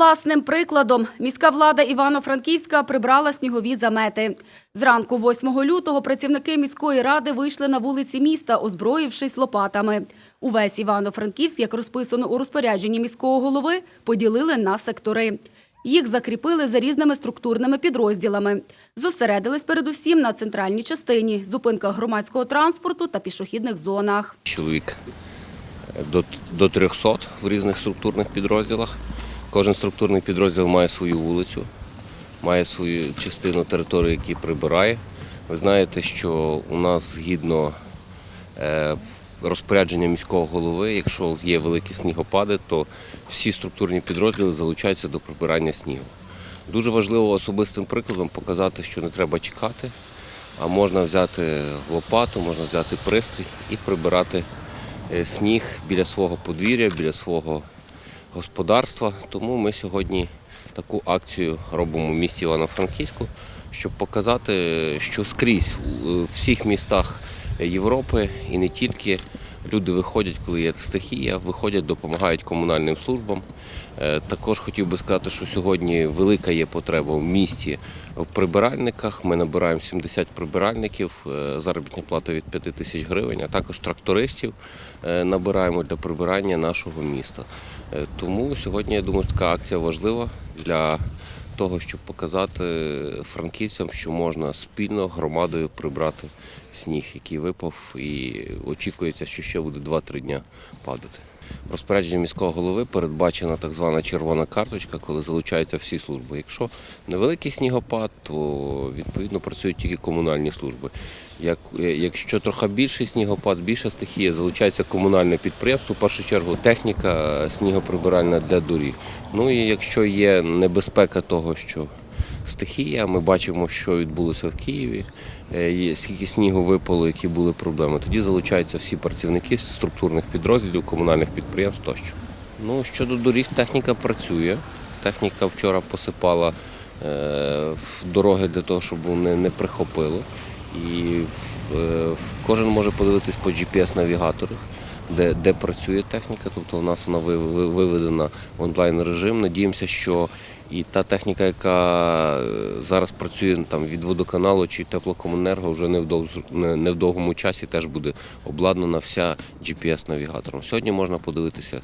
Власним прикладом міська влада Івано-Франківська прибрала снігові замети. Зранку 8 лютого працівники міської ради вийшли на вулиці міста, озброївшись лопатами. Увесь Івано-Франківськ, як розписано у розпорядженні міського голови, поділили на сектори. Їх закріпили за різними структурними підрозділами. Зосередились передусім на центральній частині, зупинках громадського транспорту та пішохідних зонах. чоловік до 300 в різних структурних підрозділах. Кожен структурний підрозділ має свою вулицю, має свою частину території, яку прибирає. Ви знаєте, що у нас згідно е, розпорядження міського голови, якщо є великі снігопади, то всі структурні підрозділи залучаються до прибирання снігу. Дуже важливо особистим прикладом показати, що не треба чекати, а можна взяти лопату, можна взяти пристрій і прибирати е, сніг біля свого подвір'я, біля свого господарства. Тому ми сьогодні таку акцію робимо в місті Івано-Франківську, щоб показати, що скрізь у всіх містах Європи і не тільки люди виходять, коли є стихія, виходять, допомагають комунальним службам. Е, Також хотів би сказати, що сьогодні велика є потреба в місті в прибиральниках. Ми набираємо 70 прибиральників, е, заробітна плата від 5 тисяч гривень, а також трактористів е, набираємо для прибирання нашого міста. Тому сьогодні, я думаю, така акція важлива для того, щоб показати франківцям, що можна спільно громадою прибрати сніг, який випав, і очікується, що ще буде 2-3 дня падати. В розпорядженні міського голови передбачена так звана червона карточка, коли залучаються всі служби. Якщо невеликий снігопад, то відповідно працюють тільки комунальні служби. Як, е, якщо трохи більший снігопад, більша стихія, залучається комунальне підприємство, в першу чергу техніка е, снігоприбиральна для доріг. Ну і якщо є небезпека того, що стихія, ми бачимо, що відбулося в Києві, е, скільки снігу випало, які були проблеми. Тоді залучаються всі працівники з структурних підрозділів, комунальних підприємств тощо. Ну, щодо доріг, техніка працює. Техніка вчора посипала е, в дороги для того, щоб вони не прихопило. І в- е, в- кожен може подивитись по GPS-навігаторах, де, де працює техніка. Тобто у нас вона ви- ви- виведена в онлайн режим. Надіємося, що і та техніка, яка е, зараз працює там від водоканалу чи теплокомуненерго, вже не в, дов- довгому часі теж буде обладнана вся GPS-навігатором. Сьогодні можна подивитися,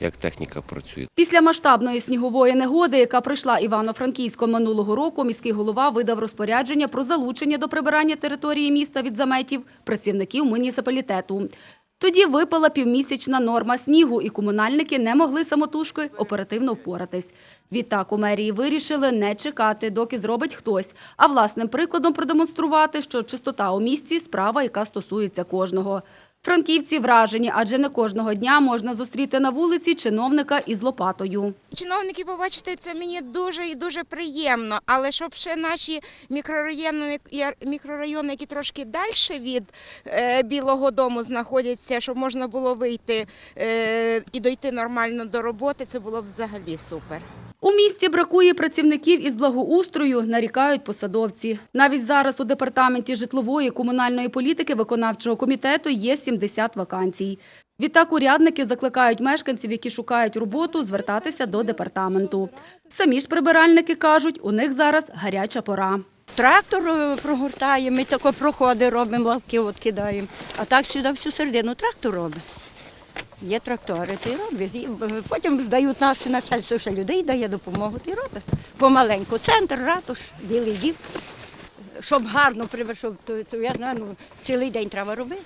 як техніка працює. Після масштабної снігової негоди, яка прийшла Івано-Франківськом минулого року, міський голова видав розпорядження про залучення до прибирання території міста від заметів працівників муніципалітету. Тоді випала півмісячна норма снігу, і комунальники не могли самотужки оперативно впоратись. Відтак у мерії вирішили не чекати, доки зробить хтось, а власним прикладом продемонструвати, що чистота у місті – справа, яка стосується кожного. Франківці вражені, адже не кожного дня можна зустріти на вулиці чиновника із лопатою. Чиновники побачити це мені дуже і дуже приємно. Але щоб ще наші мікрорайони, мікрорайони які трошки далі від е, Білого Дому знаходяться, щоб можна було вийти е, і дойти нормально до роботи, це було б взагалі супер. У місті бракує працівників із благоустрою, нарікають посадовці. Навіть зараз у департаменті житлової комунальної політики виконавчого комітету є 70 вакансій. Відтак урядники закликають мешканців, які шукають роботу, звертатися до департаменту. Самі ж прибиральники кажуть, у них зараз гаряча пора. Трактор е, прогортаємо, ми тако проходи робимо, лавки от кидаємо. А так сюди всю середину трактор робить. Є трактори, ти робиш. Е, потім здають наші начальство, що людей дає допомогу, ти робиш. Помаленьку. Центр, ратуш, білий дів. Щоб гарно прибрати, щоб то, то я знаю, ну, цілий день треба робити.